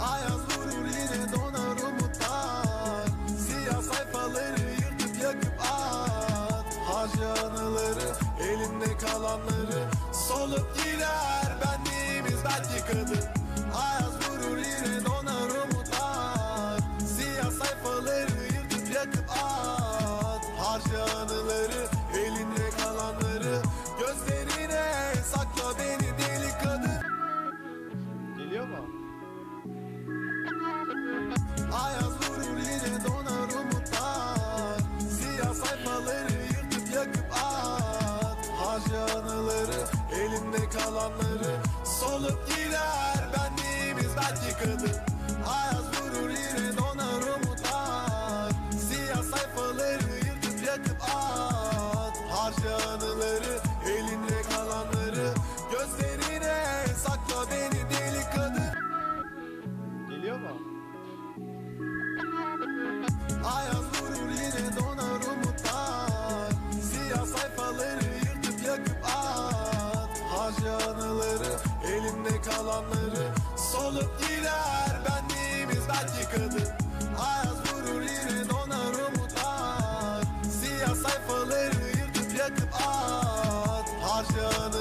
Ayaz vurur yine donar umutlar. Siyah sayfaları yırtıp yakıp at. Harca anıları elinde kalanları Solup gider. Benliğimiz belki kadın anıları elinde kalanları Solup gider. Benliğimiz belki kadın Ayaz vurur yine donar umutlar. Siyah sayfaları yırtıp yakıp at. Harca anıları elinde kalanları Gözlerine sakla beni deli kadın. Geliyor mu? Ayaz belki kadın Ayaz vurur yine donar umutlar. Siyah sayfaları yırtıp yakıp at. Harca anıları